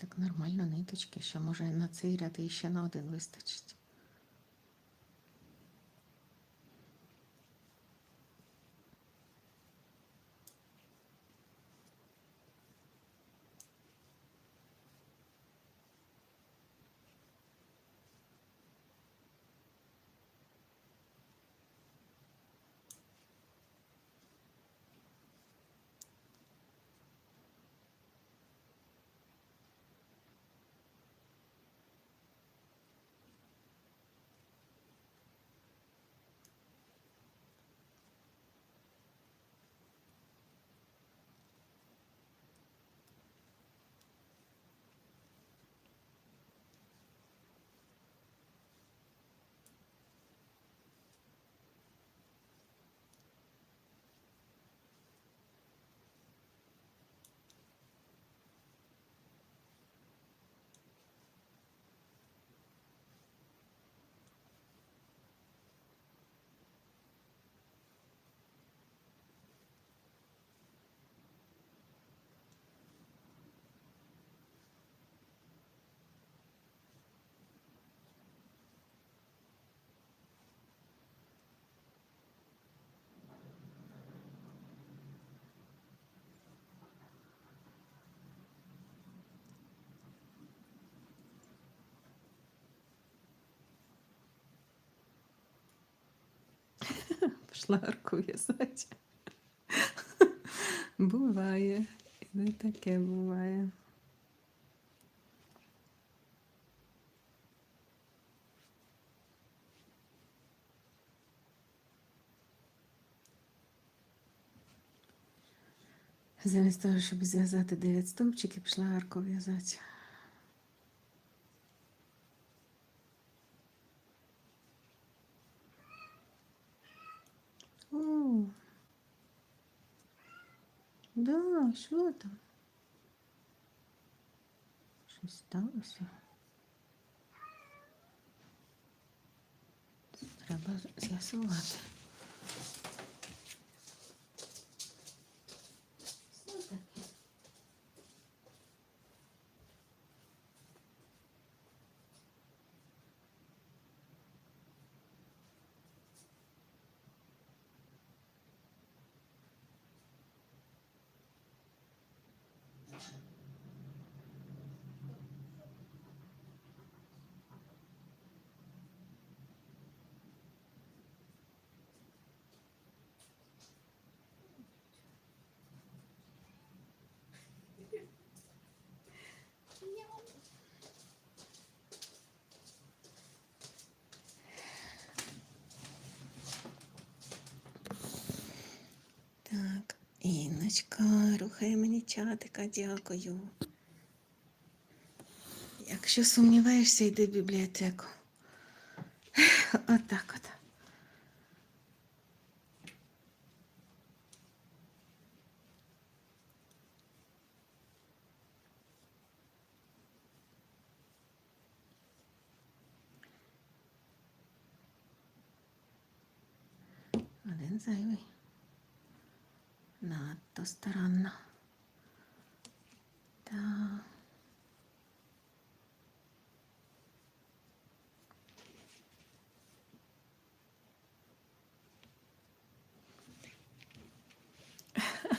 Так нормально ниточки, ще може на цей ряд і ще на один вистачить. Пішла арку в'язати. Буває. І не таке буває. Замість того, щоб зв'язати 9 стовпчиків, пішла арку в'язати. О, да, що там? Щось сталося? Треба з'ясувати. Так, Інночка, рухає мені чатика, дякую. Якщо сумніваєшся, йди в бібліотеку. Отак от. Один зайвий. Надто старанно. Так.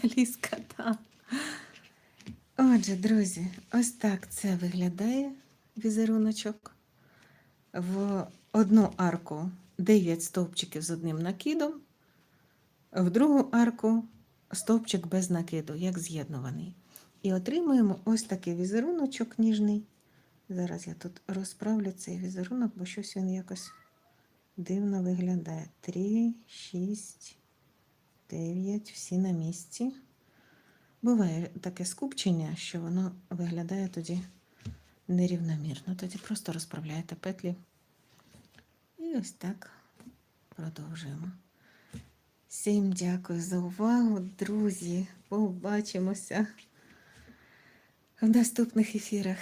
Аліска, так. Отже, друзі, ось так це виглядає візеруночок. В одну арку 9 стовпчиків з одним накидом, в другу арку стовпчик без накиду, як з'єднуваний. І отримуємо ось такий візеруночок ніжний. Зараз я тут розправлю цей візерунок, бо щось він якось дивно виглядає. 3, 6, 9, всі на місці. Буває таке скупчення, що воно виглядає тоді нерівномірно. Тоді просто розправляєте петлі. І ось так продовжуємо. Всім дякую за увагу, друзі. Побачимося в наступних ефірах.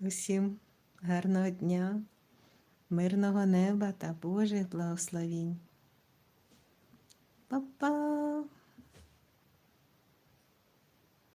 Усім гарного дня, мирного неба та Божих благословінь. Па-па!